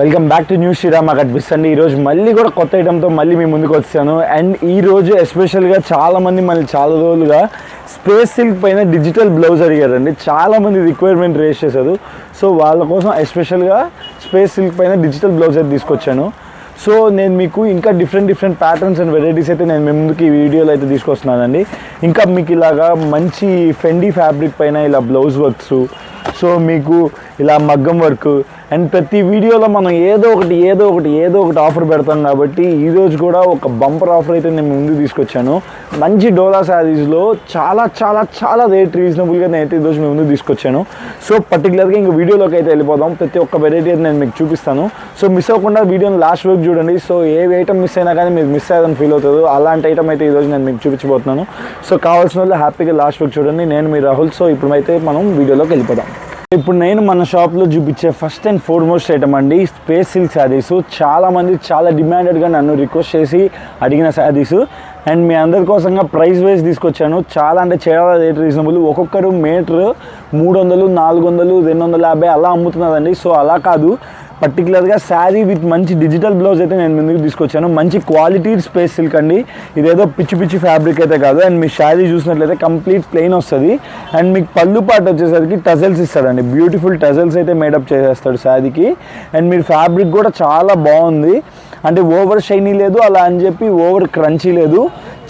Welcome back to news Sriram కనిపిస్తుంది ఈరోజు మళ్ళీ కూడా కొత్త ఐటమ్తో మళ్ళీ మీ ముందుకు వచ్చాను. అండ్ ఈ రోజు ఎస్పెషల్గా చాలామంది మళ్ళీ చాలా రోజులుగా స్పేస్ సిల్క్ పైన డిజిటల్ బ్లౌజ్ అడిగారండి. చాలామంది రిక్వైర్మెంట్ రేస్ చేశారు. సో వాళ్ళ కోసం ఎస్పెషల్గా స్పేస్ సిల్క్ పైన డిజిటల్ బ్లౌజ్ అయితే తీసుకొచ్చాను. సో నేను మీకు ఇంకా different different patterns and varieties అయితే నేను మీ ముందుకి ఈ వీడియోలో అయితే తీసుకొస్తున్నానండి. ఇంకా మీకు ఇలాగా మంచి ఫెండీ ఫ్యాబ్రిక్ పైన ఇలా బ్లౌజ్ వర్క్స్ సో మీకు ఇలా మగ్గం వర్క్ అండ్ ప్రతి వీడియోలో మనం ఏదో ఒకటి ఏదో ఒకటి ఏదో ఒకటి ఆఫర్ పెడతాం కాబట్టి ఈరోజు కూడా ఒక బంపర్ ఆఫర్ అయితే నేను ముందు తీసుకొచ్చాను. మంచి డోలా శారీస్లో చాలా చాలా చాలా రేట్ రీజనబుల్గా నేను అయితే ఈరోజు మీ ముందు తీసుకొచ్చాను. సో పర్టికులర్గా ఇంక వీడియోలోకి అయితే వెళ్ళిపోదాం. ప్రతి ఒక్క వెరైటీ అయితే నేను మీకు చూపిస్తాను. సో మిస్ అవ్వకుండా వీడియోని లాస్ట్ వరకు చూడండి. సో ఏ ఐటమ్ మిస్ అయినా కానీ మీరు మిస్ అయ్యాలని ఫీల్ అవుతుంది అలాంటి ఐటమ్ అయితే ఈరోజు నేను మీకు చూపించబోతున్నాను. సో కావాల్సిన వాళ్ళు హ్యాపీగా లాస్ట్ వరకు చూడండి. నేను మీ రాహుల్. సో ఇప్పుడైతే మనం వీడియోలోకి వెళ్ళిపోదాం. ఇప్పుడు నేను మన షాప్లో చూపించే ఫస్ట్ అండ్ ఫోర్మోస్ట్ ఐటమ్ అండి స్పేస్ సిల్క్ శారీస్ చాలామంది చాలా డిమాండెడ్గా నన్ను రిక్వెస్ట్ చేసి అడిగిన శారీస్ అండ్ మీ అందరి కోసంగా ప్రైస్ వైజ్ తీసుకొచ్చాను. చాలా అంటే చాలా రేట్ రీజనబుల్ ఒక్కొక్కరు మీటర్ మూడు వందలు నాలుగు వందలు రెండు వందల యాభై అలా అమ్ముతున్నదండి. సో అలా కాదు. పర్టికులర్గా శారీ విత్ మంచి డిజిటల్ బ్లౌజ్ అయితే నేను ముందుకు తీసుకొచ్చాను. మంచి క్వాలిటీ స్పేస్ సిల్క్ అండి. ఇదేదో పిచ్చి పిచ్చి ఫ్యాబ్రిక్ అయితే కాదు. అండ్ మీ శారీ చూసినట్లయితే కంప్లీట్ ప్లెయిన్ వస్తుంది. అండ్ మీకు పళ్ళు పాటు వచ్చేసరికి టజల్స్ ఇస్తాడండి. బ్యూటిఫుల్ టజల్స్ అయితే మేడప్ చేసేస్తాడు శారీకి. అండ్ మీరు ఫ్యాబ్రిక్ కూడా చాలా బాగుంది. అంటే ఓవర్ షైనీ లేదు అలా అని చెప్పి ఓవర్ క్రంచీ లేదు.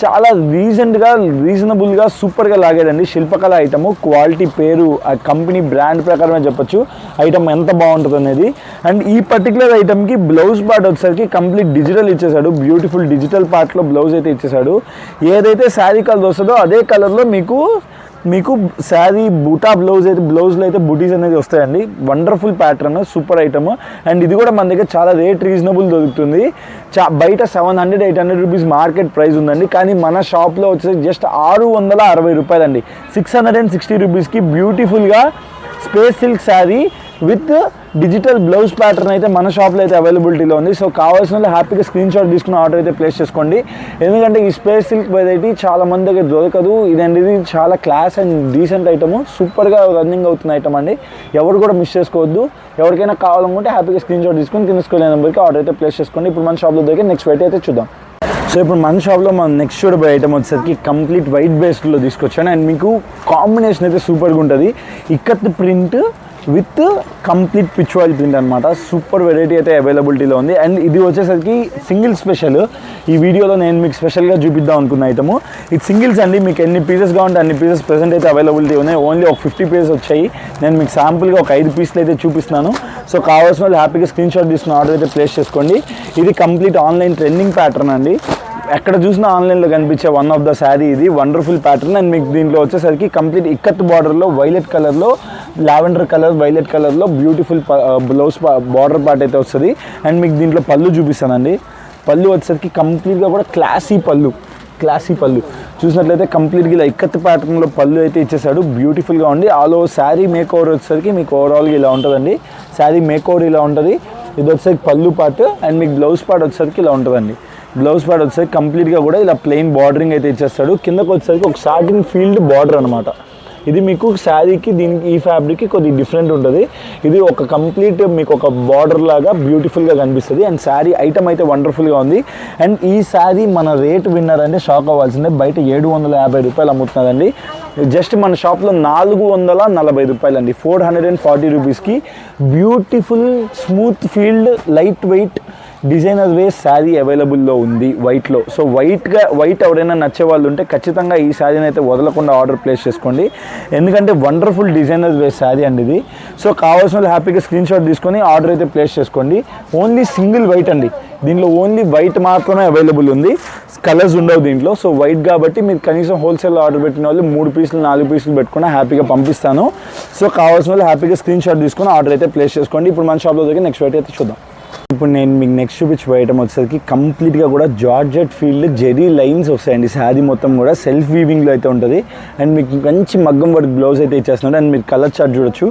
చాలా రీసెంట్గా రీజనబుల్గా సూపర్గా లాగేదండి శిల్పకళ ఐటమ్. క్వాలిటీ పేరు ఆ కంపెనీ బ్రాండ్ ప్రకారమే చెప్పొచ్చు. ఐటమ్ ఎంత బాగుంటుంది అనేది. అండ్ ఈ పర్టికులర్ ఐటమ్కి బ్లౌజ్ పార్ట్ వచ్చేసరికి కంప్లీట్ డిజిటల్ ఇచ్చేసాడు. బ్యూటిఫుల్ డిజిటల్ పార్ట్లో బ్లౌజ్ అయితే ఇచ్చేసాడు. ఏదైతే శారీ కలర్ వస్తుందో అదే కలర్లో మీకు మీకు శారీ బూటా బ్లౌజ్ అయితే బ్లౌజ్లో అయితే బుటీస్ అనేది వస్తాయండి. Wonderful pattern super item and ఇది కూడా మన దగ్గర చాలా రేట్ రీజనబుల్ దొరుకుతుంది. చా బయట seven hundred eight hundred rupees market price ఉందండి. కానీ మన షాప్లో వచ్చేసి జస్ట్ ఆరు వందల అరవై రూపాయలండి. సిక్స్ హండ్రెడ్ అండ్ సిక్స్టీ రూపీస్కి బ్యూటిఫుల్గా space silk sari with digital blouse pattern అయితే మన షాప్లో అయితే అవైలబిలిటీలో ఉంది. సో కావాల్సిన వాళ్ళు హ్యాపీగా స్క్రీన్ షాట్ తీసుకుని ఆర్డర్ అయితే ప్లేస్ చేసుకోండి. ఎందుకంటే ఈ స్పేస్ సిల్క్ వెరైటీ చాలా మంది దగ్గర దొరకదు. ఇదండి ఇది చాలా క్లాస్ అండ్ డీసెంట్ ఐటమ్ సూపర్గా రన్నింగ్ అవుతున్న ఐటమ్ అండి. ఎవరు కూడా మిస్ చేసుకోవద్దు. ఎవరికైనా కావాలనుకుంటే హ్యాపీగా స్క్రీన్ షాట్ తీసుకుని కింద స్కూల్ నెంబర్కి ఆర్డర్ అయితే ప్లేస్ చేసుకోండి. ఇప్పుడు మన షాప్లో దొరికి నెక్స్ట్ వెయిట్ అయితే చూద్దాం. సో ఇప్పుడు మన షాప్లో మన నెక్స్ట్ చూడబోయే ఐటమ్ వచ్చేసరికి కంప్లీట్ వైట్ బేస్డ్లో తీసుకొచ్చాను. అండ్ మీకు కాంబినేషన్ అయితే సూపర్గా ఉంటుంది. ఇక్కత్ ప్రింట్ విత్ కంప్లీట్ పిచ్వాయిల్ ప్రింట్ అనమాట సూపర్ వెరైటీ అయితే అవైలబిలిటీలో ఉంది. అండ్ ఇది వచ్చేసరికి సింగిల్ స్పెషల్. ఈ వీడియోలో నేను మీకు స్పెషల్గా చూపిద్దాం అనుకున్న ఐటమ్ ఇది సింగిల్స్ అండి. మీకు ఎన్ని పీసెస్ కావాలంటే అన్ని పీసెస్ ప్రెసెంట్ అయితే అవైలబిలిటీ ఉన్నాయి. ఓన్లీ ఒక ఫిఫ్టీ పీసెస్ వచ్చాయి. నేను మీకు శాంపుల్గా ఒక ఐదు పీసులు అయితే చూపిస్తున్నాను. సో కావాల్సిన వాళ్ళు హ్యాపీగా స్క్రీన్ షాట్ తీసుకున్న ఆర్డర్ అయితే ప్లేస్ చేసుకోండి. ఇది కంప్లీట్ ఆన్లైన్ ట్రెండింగ్ ప్యాటర్న్ అండి. ఎక్కడ చూసినా ఆన్లైన్లో కనిపించే వన్ ఆఫ్ ద శారీ ఇది. వండర్ఫుల్ ప్యాటర్న్ అండ్ మీకు దీంట్లో వచ్చేసరికి కంప్లీట్ ఇక్కత్ బార్డర్లో వైలెట్ కలర్లో లావెండర్ కలర్ వైలెట్ కలర్లో బ్యూటిఫుల్ బ్లౌజ్ బార్డర్ పార్ట్ అయితే వస్తుంది. అండ్ మీకు దీంట్లో పళ్ళు చూపిస్తానండి. పళ్ళు వచ్చేసరికి కంప్లీట్గా కూడా క్లాసీ పళ్ళు క్లాసీ పళ్ళు. చూసినట్లయితే కంప్లీట్గా ఇలా ఇక్కత్ ప్యాటర్న్లో పళ్ళు అయితే ఇచ్చేసాడు. బ్యూటిఫుల్గా ఉంది. All over sari makeover వచ్చేసరికి మీకు ఓవరాల్గా ఇలా ఉంటుందండి. శారీ మేక్ ఓవర్ ఇలా ఉంటుంది. ఇది వచ్చేసరికి పళ్ళు పార్ట్ అండ్ మీకు బ్లౌజ్ పార్ట్ వచ్చేసరికి ఇలా ఉంటుందండి. బ్లౌజ్ పార్ట్ వచ్చేసరికి కంప్లీట్గా కూడా ఇలా ప్లెయిన్ బార్డరింగ్ అయితే ఇచ్చేస్తాడు. కిందకు వచ్చేసరికి ఒక సాటిన్ ఫీల్డ్ బార్డర్ అనమాట ఇది మీకు శారీకి దీనికి ఈ ఫ్యాబ్రిక్కి కొద్దిగా డిఫరెంట్ ఉంటుంది. ఇది ఒక కంప్లీట్ మీకు ఒక బార్డర్ లాగా బ్యూటిఫుల్గా కనిపిస్తుంది. అండ్ శారీ ఐటమ్ అయితే వండర్ఫుల్గా ఉంది. అండ్ ఈ శారీ మన రేట్ విన్నారంటే షాక్ అవ్వాల్సిందే. బయట ఏడు వందల యాభై రూపాయలు అమ్ముతున్నదండి జస్ట్ మన షాప్లో నాలుగు వందల నలభై రూపాయలు అండి ఫోర్ హండ్రెడ్ అండ్ ఫార్టీ రూపీస్కి beautiful smooth field lightweight designer wear sari అవైలబుల్లో ఉంది వైట్లో. సో వైట్గా వైట్ ఎవరైనా నచ్చే వాళ్ళు ఉంటే ఖచ్చితంగా ఈ శారీని అయితే వదలకుండా ఆర్డర్ ప్లేస్ చేసుకోండి. ఎందుకంటే వండర్ఫుల్ డిజైనర్ వే శారీ అండి ఇది. సో కావాల్సిన వాళ్ళు హ్యాపీగా స్క్రీన్ షాట్ తీసుకొని ఆర్డర్ అయితే ప్లేస్ చేసుకోండి. ఓన్లీ సింగిల్ వైట్ అండి. దీనిలో ఓన్లీ వైట్ మాత్రమే అవైలబుల్ ఉంది. కలర్స్ ఉండవు దీంట్లో. సో వైట్ కాబట్టి మీరు కనీసం హోల్సేల్ ఆర్డర్ పెట్టిన వాళ్ళు మూడు పీసులు నాలుగు పీసులు పెట్టుకుని హ్యాపీగా పంపిస్తాను. సో కావాల్సిన వాళ్ళు హ్యాపీగా స్క్రీన్ షాట్ తీసుకొని ఆర్డర్ అయితే ప్లేస్ చేసుకోండి. ఇప్పుడు మన షాప్లో దగ్గర నెక్స్ట్ వైట్ అయితే చూద్దాం. ఇప్పుడు నేను మీకు నెక్స్ట్ చూపించబోయే ఐటమ్ వచ్చేసరికి కంప్లీట్గా కూడా జార్జెట్ ఫీల్డ్ జెరీ లైన్స్ వస్తాయండి. శారీ మొత్తం కూడా సెల్ఫ్ వీవింగ్లో అయితే ఉంటుంది. అండ్ మీకు మంచి మగ్గం వర్క్ బ్లౌజ్ అయితే ఇచ్చేస్తున్నాడు. అండ్ మీరు కలర్ చార్ట్ చూడొచ్చు.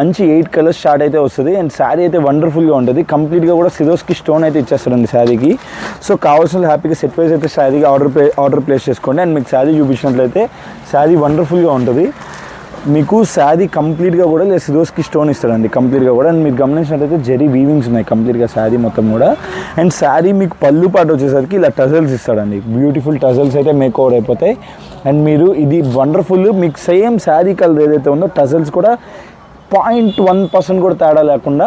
మంచి ఎయిట్ కలర్స్ షార్ట్ అయితే వస్తుంది. అండ్ శారీ అయితే వండర్ఫుల్గా ఉంటుంది. కంప్లీట్గా కూడా సిరోస్కి స్టోన్ అయితే ఇచ్చేస్తాడండి శారీకి. సో కావాల్సిన హ్యాపీగా సెట్ వైజ్ అయితే sari order play order place చేసుకోండి. అండ్ మీకు శారీ చూపించినట్లయితే శారీ వండర్ఫుల్గా ఉంటుంది. మీకు శారీ కంప్లీట్గా కూడా లేదా. సిరోస్కి స్టోన్ ఇస్తాడండి. కంప్లీట్గా కూడా. అండ్ మీరు గమనించినట్టయితే జెరీ వీవింగ్స్ ఉన్నాయి. కంప్లీట్గా శారీ మొత్తం కూడా. అండ్ శారీ మీకు పళ్ళు పాటు వచ్చేసరికి ఇలా టజల్స్ ఇస్తాడండి. బ్యూటిఫుల్ టజల్స్ అయితే మేక్ ఓవర్ అయిపోతాయి. అండ్ మీరు ఇది వండర్ఫుల్ మీకు సేమ్ శారీ కలర్ ఏదైతే ఉందో టజల్స్ కూడా పాయింట్ వన్ పర్సెంట్ కూడా తేడా లేకుండా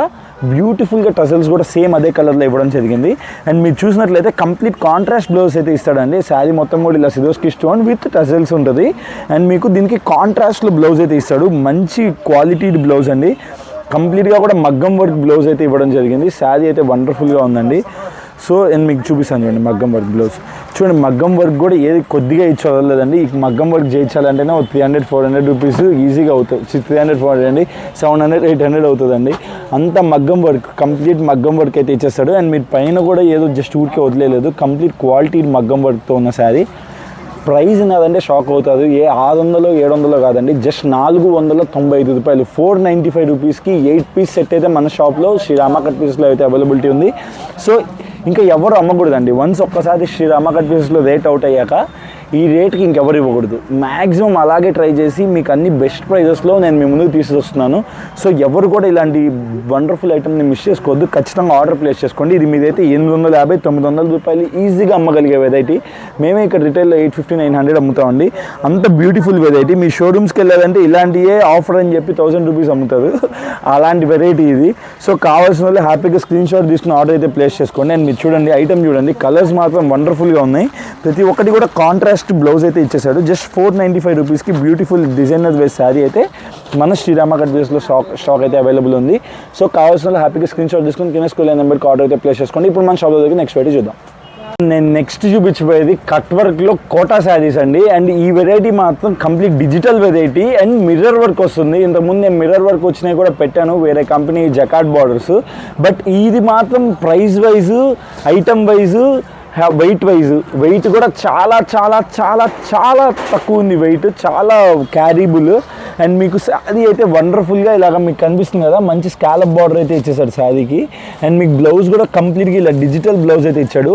బ్యూటిఫుల్గా టజల్స్ కూడా సేమ్ అదే కలర్లో ఇవ్వడం జరిగింది. అండ్ మీరు చూసినట్లయితే కంప్లీట్ కాంట్రాస్ట్ బ్లౌజ్ అయితే ఇస్తాడండి. శారీ మొత్తం కూడా ఇలా సిదోస్కి స్టోన్ విత్ టజల్స్ ఉంటుంది. అండ్ మీకు దీనికి కాంట్రాస్ట్లో బ్లౌజ్ అయితే ఇస్తాడు. మంచి క్వాలిటీ బ్లౌజ్ అండి. కంప్లీట్గా కూడా మగ్గం వర్క్ బ్లౌజ్ అయితే ఇవ్వడం జరిగింది. శారీ అయితే వండర్ఫుల్గా ఉందండి. సో నేను మీకు చూపిస్తాను చూడండి మగ్గం వర్క్ బ్లౌజ్ చూడండి మగ్గం వర్క్ కూడా ఏది కొద్దిగా ఇచ్చి వదలలేదండి ఈ మగ్గం work చేయించాలంటేనే three hundred four hundred rupees ఈజీగా అవుతుంది త్రీ హండ్రెడ్ ఫోర్ హండ్రెడ్ అండి. సెవెన్ హండ్రెడ్ ఎయిట్ హండ్రెడ్ అవుతుందండి. అంత మగ్గం వర్క్ కంప్లీట్ మగ్గం వర్క్ అయితే ఇచ్చేస్తాడు. అండ్ మీరు పైన కూడా ఏదో జస్ట్ ఊరికే వదిలేదు కంప్లీట్ క్వాలిటీ మగ్గం వర్క్తో ఉన్న శారీ. ప్రైజ్ నాదంటే షాక్ అవుతుంది. ఏ ఆరు వందలు ఏడు వందలు కాదండి. జస్ట్ నాలుగు వందల తొంభై ఐదు రూపాయలు. ఫోర్ నైంటీ ఫైవ్ రూపీస్కి ఎయిట్ పీస్ సెట్ అయితే మన షాప్లో శ్రీరామ కట్ పీస్లో అయితే అవైలబిలిటీ ఉంది. సో ఇంకా ఎవరు అమ్మకూడదండి. వన్స్ ఒక్కసారి శ్రీరామ కట్ పీసెస్లో రేట్ అవుట్ అయ్యాక ఈ రేట్కి ఇంకెవరు ఇవ్వకూడదు. మ్యాక్సిమం అలాగే ట్రై చేసి మీకు అన్ని బెస్ట్ ప్రైజెస్లో నేను మీ ముందుకు తీసుకొస్తున్నాను. సో ఎవరు కూడా ఇలాంటి వండర్ఫుల్ ఐటమ్ని మిస్ చేసుకోవద్దు. ఖచ్చితంగా ఆర్డర్ ప్లేస్ చేసుకోండి. ఇది మీదైతే ఎనిమిది వందల యాభై తొమ్మిది వందల రూపాయలు ఈజీగా అమ్మగలిగే వెరైటీ మేమే ఇక్కడ రిటైల్లో ఎయిట్ ఫిఫ్టీ నైన్ హండ్రెడ్ అమ్ముతామండి. అంత బ్యూటిఫుల్ వెరైటీ మీ షోరూమ్స్కి వెళ్ళాలంటే ఇలాంటియే ఆఫర్ అని చెప్పి థౌసండ్ రూపీస్ అమ్ముతారు. అలాంటి వెరైటీ ఇది. సో కావాల్సిన వాళ్ళు హ్యాపీగా స్క్రీన్ షాట్ తీసుకుని ఆర్డర్ అయితే ప్లేస్ చేసుకోండి. అండ్ మీరు చూడండి ఐటమ్ చూడండి. కలర్స్ మాత్రం వండర్ఫుల్గా ఉన్నాయి. ప్రతి ఒక్కటి కూడా కాంట్రాస్ట్ బ్లౌజ్ అయితే ఇచ్చేసాడు. జస్ట్ ఫోర్ నైంటీ ఫైవ్ రూపీస్కి బ్యూటిఫుల్ డిజైనర్ వేస్ శారీ అయితే మన శ్రీరామ కట్ బేస్లో స్టాక్ స్టాక్ అయితే అవైలబుల్ ఉంది. సో కావాల్సిన వాళ్ళు హ్యాపీగా స్క్రీన్ షాట్ తీసుకుని కింద స్కూల్ నెంబర్కి ఆర్డర్ అయితే ప్లేస్ చేసుకోండి. ఇప్పుడు మన షాప్ దగ్గర నెక్స్ట్ వెరైటీ చూద్దాం. నేను నెక్స్ట్ చూపించబోయేది కట్ వర్క్లో కోటా శారీస్ అండి. అండ్ ఈ వెరైటీ మాత్రం complete digital variety and mirror work వస్తుంది. ఇంతకుముందు నేను మిర్రర్ వర్క్ వచ్చినాయి కూడా పెట్టాను. వేరే కంపెనీ జకాట్ బార్డర్స్ బట్ ఇది మాత్రం price wise item wise weight wise weight కూడా చాలా చాలా చాలా చాలా తక్కువ ఉంది వెయిట్ చాలా క్యారీబుల్ అండ్ మీకు శారీ అయితే వండర్ఫుల్గా ఇలాగ మీకు కనిపిస్తుంది కదా మంచి స్కాలప్ బార్డర్ అయితే ఇచ్చేసాడు శారీకి. అండ్ మీకు బ్లౌజ్ కూడా కంప్లీట్గా ఇలా డిజిటల్ బ్లౌజ్ అయితే ఇచ్చాడు.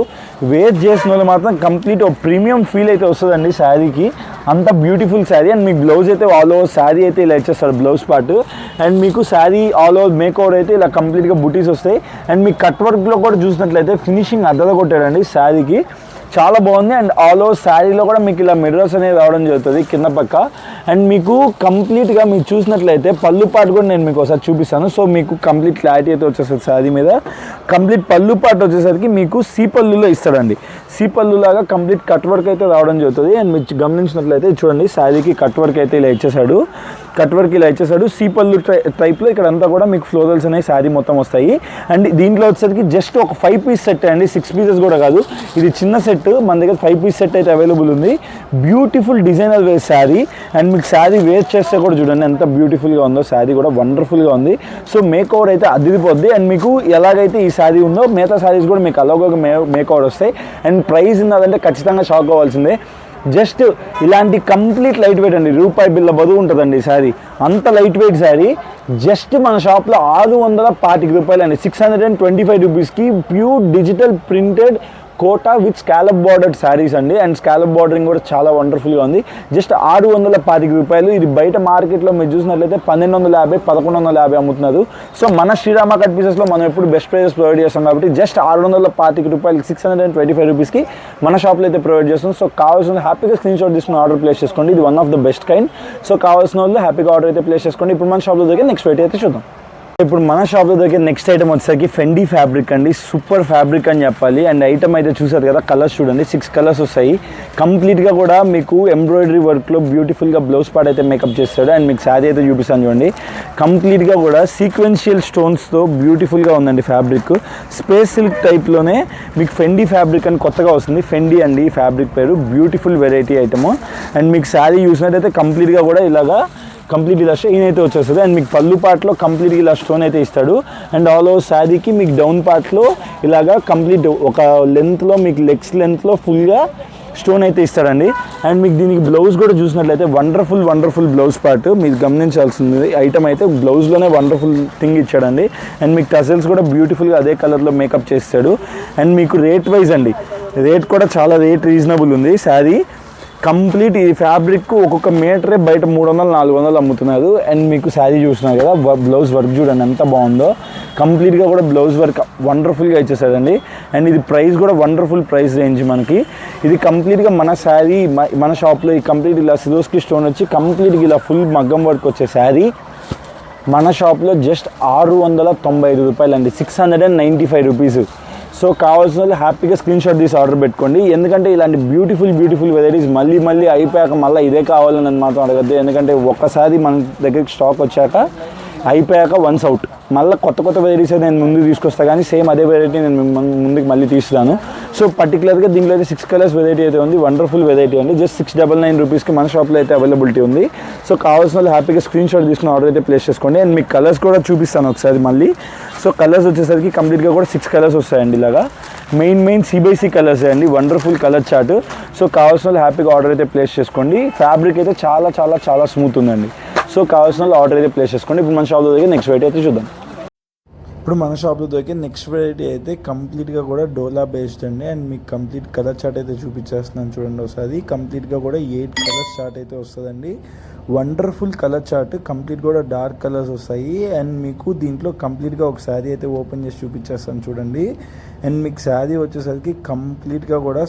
వేర్ చేసిన వాళ్ళు మాత్రం కంప్లీట్ ఒక ప్రీమియం ఫీల్ అయితే వస్తుందండి శారీకి. అంత బ్యూటిఫుల్ శారీ. అండ్ మీకు బ్లౌజ్ అయితే ఆల్ ఓవర్ శారీ అయితే ఇలా ఇచ్చేస్తాడు బ్లౌజ్ పార్ట్ అండ్ మీకు sari all over makeover అయితే ఇలా కంప్లీట్గా బుటీస్ వస్తాయి. అండ్ మీకు కట్ వర్క్లో కూడా చూసినట్లయితే ఫినిషింగ్ అద్దద కొట్టాడండి శారీకి. చాలా బాగుంది. అండ్ ఆల్ ఓవర్ శారీలో కూడా మీకు ఇలా మిర్రర్స్ అనేది రావడం జరుగుతుంది కింద పక్క. అండ్ మీకు కంప్లీట్గా మీరు చూసినట్లయితే పళ్ళు పాటు కూడా నేను మీకు ఒకసారి చూపిస్తాను. సో మీకు కంప్లీట్ క్లారిటీ అయితే వచ్చేస్తుంది శారీ మీద. కంప్లీట్ పళ్ళు పాటు వచ్చేసరికి మీకు సీపల్లులో ఇస్తాడండి. సీ పళ్ళు లాగా కంప్లీట్ కట్ వర్క్ అయితే రావడం జరుగుతుంది. అండ్ మీరు గమనించినట్లయితే చూడండి శారీకి కట్ వర్క్ అయితే ఇలా ఇచ్చేసాడు కట్ వర్క్ ఇలా ఇచ్చేసాడు సీపల్లు టై టైప్లో ఇక్కడ అంతా కూడా మీకు ఫ్లోరల్స్ అనేవి శారీ మొత్తం వస్తాయి. అండ్ దీంట్లో వచ్చేసరికి జస్ట్ ఒక ఫైవ్ పీస్ సెట్ అండి. సిక్స్ పీసెస్ కూడా కాదు. ఇది చిన్న సెట్ మన దగ్గర ఫైవ్ పీస్ సెట్ అయితే అవైలబుల్ ఉంది. Beautiful designer wear sari and మీకు శారీ వేర్ చేస్తే కూడా చూడండి ఎంత బ్యూటిఫుల్గా ఉందో. శారీ కూడా వండర్ఫుల్గా ఉంది. సో మేక్ ఓవర్ అయితే అదిరిపోద్ది అండ్ మీకు ఎలాగైతే ఈ శారీ ఉందో మిగతా శారీస్ కూడా మీకు అలాగ మే మేక్ ఓవర్ వస్తాయి. అండ్ ప్రైస్ ఉన్నదంటే ఖచ్చితంగా షాక్ అవ్వాల్సిందే. జస్ట్ ఇలాంటి కంప్లీట్ లైట్ వెయిట్ అండి. రూపాయి బిల్ల బదువు ఉంటుందండి ఈ శారీ అంత లైట్ వెయిట్ శారీ జస్ట్ మన షాప్లో ఆరు వందల పాతిక రూపాయలు అండి. Six hundred and twenty five రూపీస్కి pure digital printed Kota with scallop bordered saris అండి. అండ్ స్కాలప్ బార్డరింగ్ కూడా చాలా వండర్ఫుల్గా ఉంది. జస్ట్ ఆరు వందల పాతిక రూపాయలు. ఇది బయట మార్కెట్లో మీరు చూసినట్లయితే పన్నెండు వందల యాభై పదకొండు వందల యాభై అమ్ముతున్నారు. సో మన శ్రీరామ కట్ పీసెస్లో మనం ఎప్పుడు బెస్ట్ ప్రైజెస్ ప్రొవైడ్ చేస్తాం కాబట్టి జస్ట్ ఆరు వందల పాతిక రూపాయలు six hundred and twenty five రూపీస్కి మన షాప్లో అయితే ప్రొవైడ్ చేస్తాం. సో కావాల్సిన హ్యాపీగా స్క్రీన్ షాట్ తీసుకుని ఆర్డర్ ప్లేస్ చేసుకోండి. ఇది one of the best kind. So కావాల్సిన వాళ్ళు హ్యాపీగా ఆర్డర్ అయితే ప్లేస్ చేసుకోండి. ఇప్పుడు మన షాప్లో దగ్గర నెక్స్ట్ వెయిట్ అయితే చూద్దాం. ఇప్పుడు మన షాప్లో దగ్గర నెక్స్ట్ ఐటమ్ వచ్చేసరికి ఫెండీ ఫ్యాబ్రిక్ అండి. సూపర్ ఫ్యాబ్రిక్ అని చెప్పాలి. అండ్ ఐటమ్ అయితే చూసారు కదా కలర్స్ చూడండి. సిక్స్ కలర్స్ వస్తాయి. కంప్లీట్గా కూడా మీకు ఎంబ్రాయిడరీ వర్క్లో బ్యూటిఫుల్గా బ్లౌజ్ పార్ట్ అయితే మేకప్ చేస్తాడు. అండ్ మీకు శారీ అయితే చూపిస్తాను చూడండి. కంప్లీట్గా కూడా సీక్వెన్షియల్ స్టోన్స్తో బ్యూటిఫుల్గా ఉందండి ఫ్యాబ్రిక్ స్పేస్ సిల్క్ టైప్లోనే మీకు ఫెండీ ఫ్యాబ్రిక్ అని కొత్తగా వస్తుంది. ఫెండీ అండి ఫ్యాబ్రిక్ పేరు. బ్యూటిఫుల్ వెరైటీ ఐటమ్ అండ్ మీకు శారీ చూసినట్టయితే కంప్లీట్గా కూడా ఇలాగా కంప్లీట్ ఇలా షైన్ అయితే వచ్చేస్తుంది. అండ్ మీకు పళ్ళు పార్ట్లో కంప్లీట్ ఇలా స్టోన్ అయితే ఇస్తాడు. అండ్ ఆల్ ఓవర్ శారీకి మీకు డౌన్ పార్ట్లో ఇలాగా కంప్లీట్ ఒక లెంత్లో మీకు లెగ్స్ లెంత్లో ఫుల్గా స్టోన్ అయితే ఇస్తాడండి. అండ్ మీకు దీనికి బ్లౌజ్ కూడా చూసినట్లయితే వండర్ఫుల్ వండర్ఫుల్ బ్లౌజ్ పార్ట్ మీరు గమనించాల్సింది. ఐటమ్ అయితే బ్లౌజ్లోనే వండర్ఫుల్ థింగ్ ఇచ్చాడండి. అండ్ మీకు టజల్స్ కూడా బ్యూటిఫుల్గా అదే కలర్లో మేకప్ చేస్తాడు. అండ్ మీకు రేట్ వైజ్ అండి రేట్ కూడా చాలా రేట్ రీజనబుల్ ఉంది. శారీ కంప్లీట్ ఈ ఫ్యాబ్రిక్ ఒక్కొక్క మీటరే బయట మూడు వందలు నాలుగు వందలు అమ్ముతున్నారు. అండ్ మీకు శారీ చూస్తున్నారు కదా బ్లౌజ్ వర్క్ చూడండి ఎంత బాగుందో. కంప్లీట్గా కూడా బ్లౌజ్ వర్క్ వండర్ఫుల్గా ఇచ్చేసారండి. అండ్ ఇది ప్రైస్ కూడా వండర్ఫుల్ ప్రైస్ రేంజ్ మనకి. ఇది కంప్లీట్గా మన శారీ మన షాప్లో ఈ కంప్లీట్ ఇలా సిలోస్కి స్టోన్ వచ్చి కంప్లీట్గా ఇలా ఫుల్ మగ్గం వర్క్ వచ్చే శారీ. మన షాప్లో జస్ట్ ఆరు వందల తొంభై ఐదు రూపాయలు అండి six hundred and ninety five rupees. So కావాల్సిన వాళ్ళు హ్యాపీగా స్క్రీన్ షాట్ తీసి ఆర్డర్ పెట్టుకోండి. ఎందుకంటే ఇలాంటి బ్యూటిఫుల్ బ్యూటిఫుల్ వెరైటీస్ మళ్ళీ మళ్ళీ అయిపోయాక మళ్ళీ ఇదే కావాలని మాత్రం అడగద్దు. ఎందుకంటే ఒక్కసారి మన దగ్గరికి స్టాక్ వచ్చాక అయిపోయాక వన్స్ అవుట్ మళ్ళీ కొత్త కొత్త వెరైటీస్ అయితే నేను ముందుకు తీసుకొస్తా కానీ సేమ్ అదే వెరైటీ నేను ముందుకు మళ్ళీ తీస్తాను. సో పర్టికులర్గా దీంట్లో అయితే సిక్స్ కలర్స్ వెరైటీ అయితే ఉంది వండర్ఫుల్ వెరైటీ అండి. జస్ట్ సిక్స్ డబల్ నైన్ రూపీస్కి మన షాప్లో అయితే అవైలబిలిటీ ఉంది. సో కావాల్సిన వాళ్ళు హ్యాపీగా స్క్రీన్ షాట్ తీసుకుని ఆర్డర్ అయితే ప్లేస్ చేసుకోండి. అండ్ మీకు కలర్స్ కూడా చూపిస్తాను ఒకసారి మళ్ళీ. సో కలర్స్ వచ్చేసరికి కంప్లీట్గా కూడా సిక్స్ కలర్స్ వస్తాయండి ఇలాగా. మెయిన్ మెయిన్ సిబైసీ కలర్స్ అండి. Wonderful colour chart. సో కావాల్సిన వాళ్ళు హ్యాపీగా ఆర్డర్ అయితే ప్లేస్ చేసుకోండి. ఫ్యాబ్రిక్ అయితే చాలా చాలా చాలా స్మూత్ ఉందండి. సో కావాల్సిన వాళ్ళు ఆర్డర్ అయితే ప్లేస్ చేసుకోండి. ఇప్పుడు మన షాప్లో దగ్గర నెక్స్ట్ వెరైటీ అయితే చూద్దాం. ఇప్పుడు మన షాప్లో దొరికే నెక్స్ట్ వెరైటీ అయితే కంప్లీట్గా కూడా డోలా బేస్డ్ అండి. అండ్ మీకు కంప్లీట్ కలర్ చార్ట్ అయితే చూపించేస్తున్నాను చూడండి ఒకసారి. కంప్లీట్గా కూడా ఎయిట్ కలర్స్ చార్ట్ అయితే వస్తుందండి. వండర్ఫుల్ కలర్ చార్ట్ కంప్లీట్ కూడా డార్క్ కలర్స్ వస్తాయి. అండ్ మీకు దీంట్లో కంప్లీట్గా ఒక శారీ అయితే ఓపెన్ చేసి చూపించేస్తాను చూడండి. అండ్ మీకు శారీ వచ్చేసరికి కంప్లీట్గా కూడా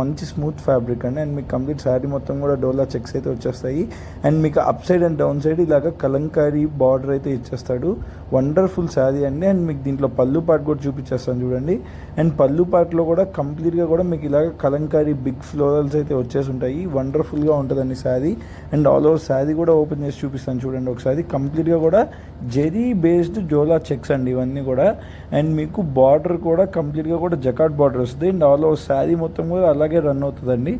మంచి స్మూత్ ఫ్యాబ్రిక్ అండి. అండ్ మీకు కంప్లీట్ శారీ మొత్తం కూడా డోలా చెక్స్ అయితే వచ్చేస్తాయి. అండ్ మీకు up side and down side ఇలాగ కలంకారీ బార్డర్ అయితే ఇచ్చేస్తాడు. వండర్ఫుల్ శారీ అండి. అండ్ మీకు దీంట్లో పళ్ళు పాట్ కూడా చూపించేస్తాను చూడండి. అండ్ పళ్ళు పాట్లో కూడా కంప్లీట్గా కూడా మీకు ఇలాగ కలంకారీ బిగ్ ఫ్లోరల్స్ అయితే వచ్చేసి ఉంటాయి. వండర్ఫుల్గా ఉంటుందండి sari. And all over sari కూడా ఓపెన్ చేసి చూపిస్తాను చూడండి ఒకసారి. కంప్లీట్గా కూడా జెరీ బేస్డ్ జోలా చెక్స్ అండి ఇవన్నీ కూడా. అండ్ మీకు బార్డర్ కూడా కంప్లీట్గా కూడా జకాట్ బార్డర్ వస్తుంది. అండ్ ఆల్ ఓవర్ శారీ మొత్తం కూడా అలాగే రన్ అవుతుందండి.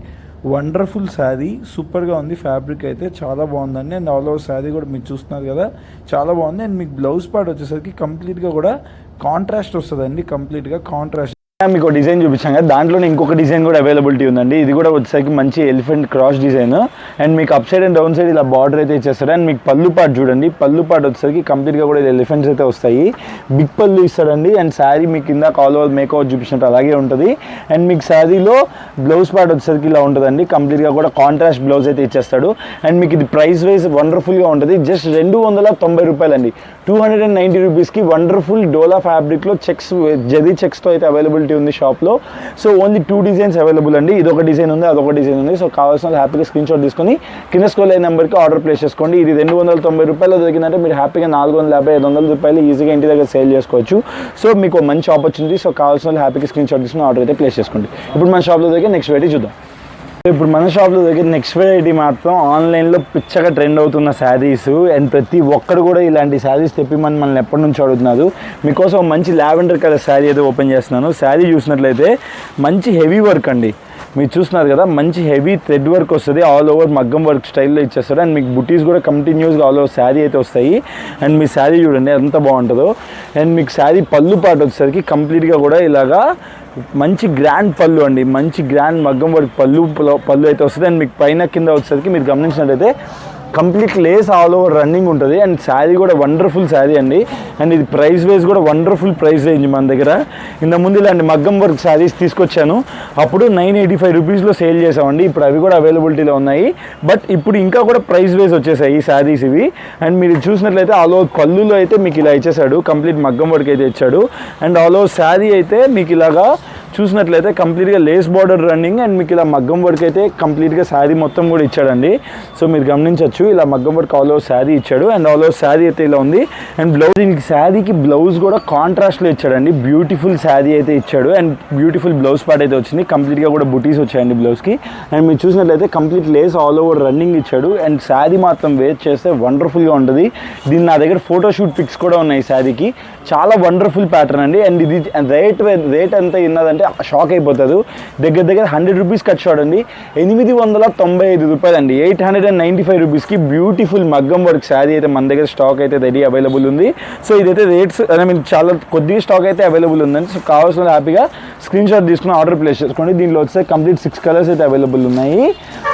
వండర్ఫుల్ శారీ సూపర్గా ఉంది. ఫ్యాబ్రిక్ అయితే చాలా బాగుందండి. అండ్ ఆల్ ఓవర్ శారీ కూడా మీరు చూస్తున్నారు కదా చాలా బాగుంది. అండ్ మీకు బ్లౌజ్ పార్ట్ వచ్చేసరికి కంప్లీట్గా కూడా కాంట్రాస్ట్ వస్తుందండి. కంప్లీట్గా కాంట్రాస్ట్. మీకు డిజైన్ చూపించాం కదా దాంట్లోనే ఇంకొక డిజైన్ కూడా అవైలబిలిటీ ఉందండి. ఇది కూడా వచ్చేసరికి మంచి ఎలిఫెంట్ క్రాస్ డిజైన్. అండ్ మీకు up side and down side ఇలా బార్డర్ అయితే ఇచ్చేస్తారు. అండ్ మీకు పళ్ళు పాటు చూడండి పళ్ళు పాటు వచ్చేసరికి కంప్లీట్గా కూడా ఎలిఫెంట్స్ అయితే వస్తాయి. బిగ్ పళ్ళు ఇస్తాడండి. అండ్ శారీ మీకు కింద కాల్ ఓవర్ మేకవర్ చూపించినట్టు అలాగే ఉంటుంది. అండ్ మీకు శారీలో బ్లౌజ్ పార్ట్ వచ్చేసరికి ఇలా ఉంటుందండి. కంప్లీట్గా కూడా కాంట్రాస్ట్ బ్లౌజ్ అయితే ఇచ్చేస్తాడు. అండ్ మీకు ఇది ప్రైస్ వైజ్ వండర్ఫుల్గా ఉంటుంది. జస్ట్ రెండు వందల తొంభై రూపాయలండి. టూ హండ్రెడ్ అండ్ నైంటీ రూపీస్కి వండర్ఫుల్ డోలా ఫ్యాబ్రిక్లో చెక్స్ జది చెక్స్తో అయితే అవైలబిలిటీ ఉంది షాప్లో so only two designs available అండి. ఇది ఒక డిజైన్ ఉంది అదొక డిజైన్ ఉంది. సో కావాల్సిన హ్యాపీగా స్క్రీన్ షాట్ తీసుకొని చేసుకుని కినస్కోలే నెంబర్కి ఆర్డర్ ప్లేస్ చేసుకోండి. ఇది రెండు వందల తొంభై రూపాయలు దొరికిందంటే మీరు హ్యాపీగా నాలుగు వందల యాభై ఐదు వందల రూపాయలు ఈజీగా ఇంటి దగ్గర సేల్ చేసుకోవచ్చు. సో మీకు మంచి ఆపర్చునిటీ సో కావాల్సిన వాళ్ళు హ్యాపీగా స్క్రీన్ షాట్ తీసుకుని ఆర్డర్ అయితే ప్లేస్ చేసుకోండి. ఇప్పుడు మన షాప్లో దగ్గర నెక్స్ట్ వెరైటీ చూద్దాం. ఇప్పుడు మన షాప్లో దగ్గర నెక్స్ట్ వెరైటీ మాత్రం ఆన్లైన్లో పిచ్చగా ట్రెండ్ అవుతున్న శారీస్ అండ్ ప్రతి ఒక్కరు కూడా ఇలాంటి శారీస్ తెప్పిమని మనల్ని ఎప్పటి నుంచి అడుగుతున్నారు. మీకోసం మంచి లావెండర్ కలర్ శారీ అయితే ఓపెన్ చేస్తున్నాను. శారీ చూసినట్లయితే మంచి హెవీ వర్క్ అండి. మీరు చూస్తున్నారు కదా మంచి హెవీ థ్రెడ్ వర్క్ వస్తుంది ఆల్ ఓవర్ మగ్గం వర్క్ స్టైల్లో ఇచ్చేస్తారు అండ్ మీకు బుటీస్ కూడా కంటిన్యూస్గా ఆల్ ఓవర్ శారీ అయితే వస్తాయి. అండ్ మీ శారీ చూడండి ఎంత బాగుంటుందో. అండ్ మీకు శారీ పళ్ళు పాట వచ్చేసరికి కంప్లీట్గా కూడా ఇలాగా మంచి గ్రాండ్ పళ్ళు అండి. మంచి గ్రాండ్ మగ్గం వర్క్ పళ్ళు పళ్ళు అయితే వస్తుంది. అండ్ మీకు పైన కింద వచ్చేసరికి మీరు గమనించినట్లయితే complete lace all over running ఉంటుంది. అండ్ శారీ కూడా వండర్ఫుల్ శారీ అండి. అండ్ ఇది ప్రైస్ వైజ్ కూడా వండర్ఫుల్ ప్రైస్ రేంజ్ మన దగ్గర. ఇంత ముందు ఇలాంటి మగ్గం వర్క్ శారీస్ తీసుకొచ్చాను. అప్పుడు నైన్ ఎయిటీ ఫైవ్ రూపీస్లో సేల్ చేసామండి ఇప్పుడు అవి కూడా అవైలబిలిటీలో ఉన్నాయి. బట్ ఇప్పుడు ఇంకా కూడా ప్రైస్ వైజ్ వచ్చేసాయి ఈ శారీస్ ఇవి. అండ్ మీరు చూసినట్లయితే ఆల్ ఓవర్ పళ్ళులో అయితే మీకు ఇలా ఇచ్చేసాడు కంప్లీట్ మగ్గం వర్క్ అయితే ఇచ్చాడు. అండ్ ఆల్ ఓవర్ శారీ అయితే మీకు ఇలాగా చూసినట్లయితే కంప్లీట్గా లేస్ బార్డర్ రన్నింగ్ అండ్ మీకు ఇలా మగ్గం వర్క్ అయితే కంప్లీట్గా శారీ మొత్తం కూడా ఇచ్చాడండి. సో మీరు గమనించవచ్చు ఇలా మగ్గం వర్క్ ఆల్ ఓవర్ శారీ ఇచ్చాడు అండ్ ఆల్ ఓవర్ శారీ అయితే ఇలా ఉంది. అండ్ బ్లౌజ్ దీనికి శారీకి బ్లౌజ్ కూడా కాంట్రాస్ట్లో ఇచ్చాడండి. బ్యూటిఫుల్ శారీ అయితే ఇచ్చాడు అండ్ బ్యూటిఫుల్ బ్లౌజ్ పార్ట్ అయితే వచ్చింది. కంప్లీట్గా కూడా బుటీస్ వచ్చాయండి బ్లౌజ్కి. అండ్ మీరు చూసినట్లయితే complete lace all over running ఇచ్చాడు అండ్ శారీ మాత్రం వేర్ చేస్తే వండర్ఫుల్గా ఉంటుంది. దీని నా దగ్గర ఫోటోషూట్ పిక్స్ కూడా ఉన్నాయి శారీకి. చాలా వండర్ఫుల్ ప్యాటర్న్ అండి. అండ్ ఇది రేట్ రేట్ ఎంత ఉన్నదంటే షాక్ అయిపోతుంది దగ్గర దగ్గర హండ్రెడ్ రూపీస్ కట్ చూడండి ఎనిమిది వందల తొంభై ఐదు రూపాయలు అండి eight hundred and ninety five రూపీస్కి బ్యూటిఫుల్ మగ్గం వర్క్ శారీ అయితే మన దగ్గర స్టాక్ అయితే రెడీ అవైలబుల్ ఉంది. సో ఇదైతే రేట్స్ ఐ మీన్ చాలా కొద్దిగా స్టాక్ అయితే అవైలబుల్ ఉందండి. సో కావాల్సిన హ్యాపీగా స్క్రీన్ షాట్ తీసుకుని ఆర్డర్ ప్లేస్ చేసుకోండి. దీంట్లో వచ్చే కంప్లీట్ సిక్స్ కలర్స్ అయితే అవైలబుల్ ఉన్నాయి.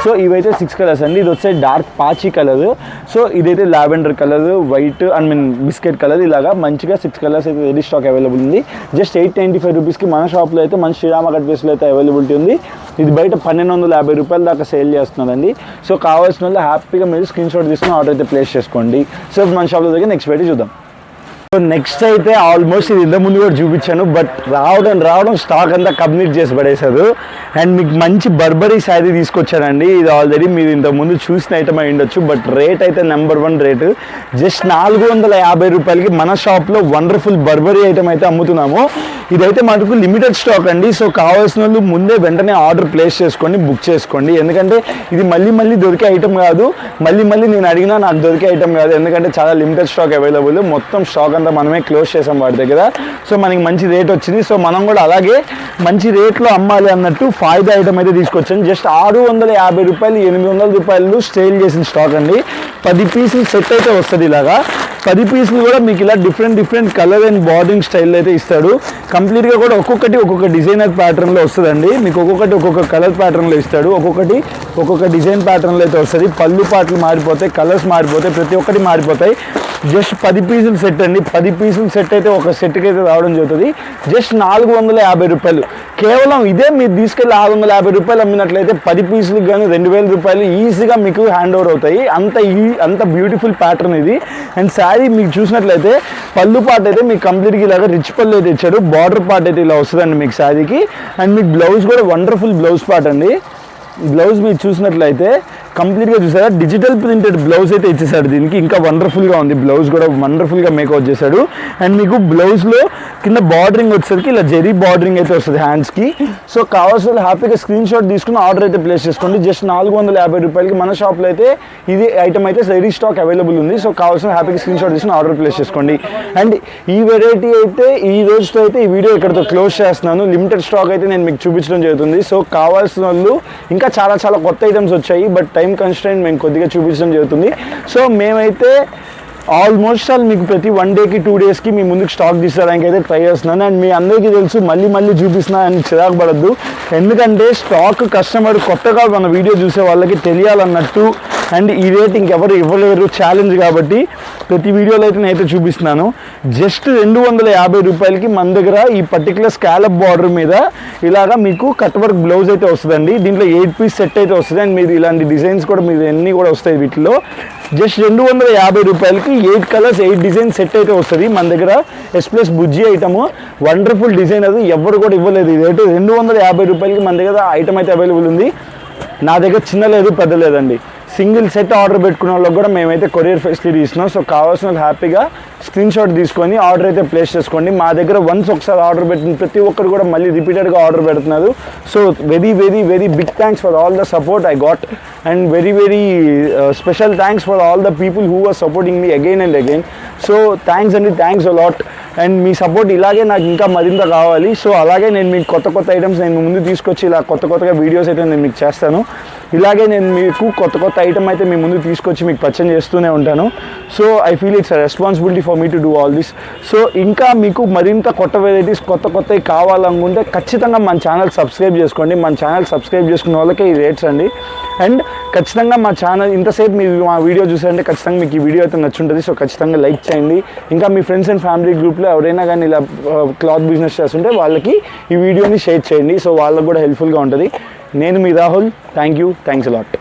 సో ఇవైతే సిక్స్ కలర్స్ అండి. ఇది వచ్చే డార్క్ పాచి కలర్ సో ఇదైతే lavender colour white and mean biscuit colour ఇలాగా మంచిగా సిక్స్ కలర్స్ అయితే రెడీ స్టాక్ అవైలబుల్ ఉంది. జస్ట్ ఎయిట్ నైంటీ ఫైవ్ రూపీస్కి మన షాప్లో అయితే మన శ్రీరామ కట్ ప్లేస్లో అయితే అవైలబిలిటీ ఉంది. ఇది బయట పన్నెండు వందల యాభై రూపాయల దాకా సేల్ చేస్తున్నారండి. సో కావాల్సిన వాళ్ళు హ్యాపీగా మీరు స్క్రీన్ షాట్ తీసుకుని ఆర్డర్ అయితే ప్లేస్ చేసుకోండి. సో మన షాప్లో దగ్గర నెక్స్ట్ పెట్టి చూద్దాం. సో నెక్స్ట్ అయితే ఆల్మోస్ట్ ఇది ఇంత ముందు కూడా చూపించాను బట్ రావడం రావడం స్టాక్ అంతా కంప్లీట్ చేసి పడేశారు. అండ్ మీకు మంచి బర్బరీ శారీ తీసుకొచ్చానండి ఇది ఆల్రెడీ మీరు ఇంత ముందు చూసిన ఐటమ్ అయి ఉండొచ్చు బట్ రేట్ అయితే నెంబర్ వన్ రేటు జస్ట్ నాలుగు వందల యాభై రూపాయలకి మన షాప్లో వండర్ఫుల్ బర్బరీ ఐటమ్ అయితే అమ్ముతున్నాము. ఇదైతే మనకు లిమిటెడ్ స్టాక్ అండి. సో కావాల్సిన వాళ్ళు ముందే వెంటనే ఆర్డర్ ప్లేస్ చేసుకోండి బుక్ చేసుకోండి. ఎందుకంటే ఇది మళ్ళీ మళ్ళీ దొరికే ఐటమ్ కాదు. మళ్ళీ మళ్ళీ నేను అడిగినా నాకు దొరికే ఐటమ్ కాదు. ఎందుకంటే చాలా లిమిటెడ్ స్టాక్ అవైలబుల్ మొత్తం స్టాక్ అంతా మనమే క్లోజ్ చేసాం వాటి దగ్గర. సో మనకి మంచి రేట్ వచ్చింది. సో మనం కూడా అలాగే మంచి రేట్లో అమ్మాలి అన్నట్టు ఫాయిదా ఐటమ్ అయితే తీసుకొచ్చాను జస్ట్ ఆరు వందల యాభై రూపాయలు ఎనిమిది వందల రూపాయలు సేల్ చేసిన స్టాక్ అండి. పది పీసులు సెట్ అయితే వస్తుంది ఇలాగా. పది పీసులు కూడా మీకు ఇలా different different colour and bordering style అయితే ఇస్తాడు. కంప్లీట్గా కూడా ఒక్కొక్కటి ఒక్కొక్క డిజైనర్ ప్యాటర్న్లో వస్తుందండి. మీకు ఒక్కొక్కటి ఒక్కొక్క కలర్ ప్యాటర్న్లో ఇస్తాడు. ఒక్కొక్కటి ఒక్కొక్క డిజైన్ ప్యాటర్న్లో అయితే వస్తుంది. పళ్ళు పాటలు మారిపోతాయి కలర్స్ మారిపోతాయి ప్రతి ఒక్కటి మారిపోతాయి. జస్ట్ పది పీసులు సెట్ అండి. పది పీసులు సెట్ అయితే ఒక సెట్కి అయితే రావడం జరుగుతుంది. జస్ట్ నాలుగు వందల యాభై రూపాయలు. కేవలం ఇదే మీరు తీసుకెళ్ళి ఆరు వందల యాభై రూపాయలు అమ్మినట్లయితే పది పీసులకు కానీ రెండు వేల రూపాయలు ఈజీగా మీకు హ్యాండ్ ఓవర్ అవుతాయి. అంత ఈ అంత బ్యూటిఫుల్ ప్యాటర్న్ ఇది. అండ్ శారీ మీకు చూసినట్లయితే పళ్ళు పాట అయితే మీకు కంప్లీట్గా ఇలాగా రిచ్ పళ్ళు అయితే ఇచ్చాడు బార్డర్ పార్ట్ అయితే ఇలా వస్తుందండి మీకు శారీకి అండ్ మీకు బ్లౌజ్ కూడా వండర్ఫుల్ బ్లౌజ్ పార్ట్ అండి. బ్లౌజ్ మీరు చూసినట్లయితే కంప్లీట్గా చూసారా? డిజిటల్ ప్రింటెడ్ బ్లౌజ్ అయితే ఇచ్చేసాడు దీనికి. ఇంకా వండర్ఫుల్గా ఉంది. బ్లౌజ్ కూడా వండర్ఫుల్గా మేకౌట్ చేశాడు. అండ్ మీకు బ్లౌజ్లో కింద బార్డరింగ్ వచ్చేసరికి ఇలా జెరీ బార్డరింగ్ అయితే వస్తుంది హ్యాండ్స్కి. సో కావాల్సిన హ్యాపీగా స్క్రీన్ షాట్ తీసుకుని ఆర్డర్ అయితే ప్లేస్ చేసుకోండి. జస్ట్ నాలుగు వందల యాభై రూపాయలకి మన షాప్లో అయితే ఇది ఐటమ్ అయితే రెడీ స్టాక్ అవైలబుల్ ఉంది. సో కావాల్సిన హ్యాపీగా స్క్రీన్ షాట్ తీసుకుని ఆర్డర్ ప్లేస్ చేసుకోండి. అండ్ ఈ వెరైటీ అయితే ఈ రోజుతో అయితే ఈ వీడియో ఇక్కడతో క్లోజ్ చేస్తున్నాను. లిమిటెడ్ స్టాక్ అయితే నేను మీకు చూపించడం జరుగుతుంది. సో కావాల్సిన వాళ్ళు ఇంకా చాలా చాలా కొత్త ఐటమ్స్ వచ్చాయి. బట్ టైం కన్స్టెంట్ మేము కొద్దిగా చూపించడం జరుగుతుంది. సో మేమైతే ఆల్మోస్ట్ ఆల్ మీకు ప్రతి వన్ డేకి టూ డేస్కి మీ ముందుకు స్టాక్ తీసుకోవడానికి అయితే ట్రై చేస్తున్నాను. అండ్ మీ అందరికీ తెలుసు మళ్ళీ మళ్ళీ చూపిస్తున్నా అని చిరాకు పడద్దు. ఎందుకంటే స్టాక్ కస్టమర్ కొత్తగా మన వీడియో చూసే వాళ్ళకి తెలియాలన్నట్టు అండ్ ఈ రేట్ ఇంకెవరు ఇవ్వలేరు. ఛాలెంజ్ కాబట్టి ప్రతి వీడియోలో అయితే నేనైతే చూపిస్తున్నాను. జస్ట్ రెండు వందల యాభై రూపాయలకి మన దగ్గర ఈ పర్టికులర్ స్కాలప్ బార్డర్ మీద ఇలాగా మీకు కట్ వర్క్ బ్లౌజ్ అయితే వస్తుందండి. దీంట్లో ఎయిట్ పీస్ సెట్ అయితే వస్తుంది. అండ్ మీరు ఇలాంటి డిజైన్స్ కూడా మీరు అన్నీ కూడా వస్తాయి వీటిలో. జస్ట్ రెండు వందల యాభై రూపాయలకి eight colours eight design set అయితే వస్తుంది. మన దగ్గర ఎస్ ప్లస్ బుజ్జి ఐటము వండర్ఫుల్ డిజైన్ అది ఎవరు కూడా ఇవ్వలేదు. ఇది రేటు రెండు వందల యాభై రూపాయలకి మన దగ్గర ఐటమ్ అయితే అవైలబుల్ ఉంది. నా దగ్గర చిన్న లేదు పెద్ద లేదండి. సింగిల్ సెట్ ఆర్డర్ పెట్టుకున్న వాళ్ళకి కూడా మేమైతే కొరియర్ ఫెసిలిటీ ఇస్తున్నాం. సో కావాల్సిన హ్యాపీగా స్క్రీన్ షాట్ తీసుకొని ఆర్డర్ అయితే ప్లేస్ చేసుకోండి. మా దగ్గర వన్స్ ఒకసారి ఆర్డర్ పెట్టిన ప్రతి ఒక్కరు కూడా మళ్ళీ రిపీటెడ్గా ఆర్డర్ పెడుతున్నారు. So very very very big thanks for all the support I got. And very very special thanks for all the people who are supporting me again and again. So thanks అండి thanks a lot and మీ support ఇలాగే నాకు ఇంకా మరింత కావాలి. So అలాగే నేను మీకు కొత్త కొత్త ఐటమ్స్ నేను ముందు తీసుకొచ్చి ఇలా కొత్త కొత్తగా వీడియోస్ అయితే నేను మీకు చేస్తాను. ఇలాగే నేను మీకు కొత్త కొత్త ఐటమ్ అయితే మీ ముందు తీసుకొచ్చి మీకు పరిచయం చేస్తూనే ఉంటాను. So I feel it's responsibility for me to do all this so ఇంకా మీకు మరింత కొత్త వెరైటీస్ కొత్త కొత్తవి కావాలనుకుంటే ఖచ్చితంగా మన ఛానల్ సబ్స్క్రైబ్ చేసుకోండి. మన ఛానల్ సబ్స్క్రైబ్ చేసుకున్న వాళ్ళకే ఈ రేట్స్ అండి. అండ్ ఖచ్చితంగా మా ఛానల్ ఇంతసేపు మీరు మా వీడియో చూసారంటే ఖచ్చితంగా మీకు ఈ వీడియో అయితే నచ్చుంటుంది. సో ఖచ్చితంగా లైక్ చేయండి. ఇంకా మీ ఫ్రెండ్స్ అండ్ ఫ్యామిలీ గ్రూప్లో ఎవరైనా కానీ ఇలా uh, క్లాత్ బిజినెస్ చేస్తుంటే వాళ్ళకి ఈ వీడియోని షేర్ చేయండి. సో వాళ్ళకి కూడా హెల్ప్ఫుల్గా ఉంటుంది. నేను మీ Rahul. Thank you thanks lot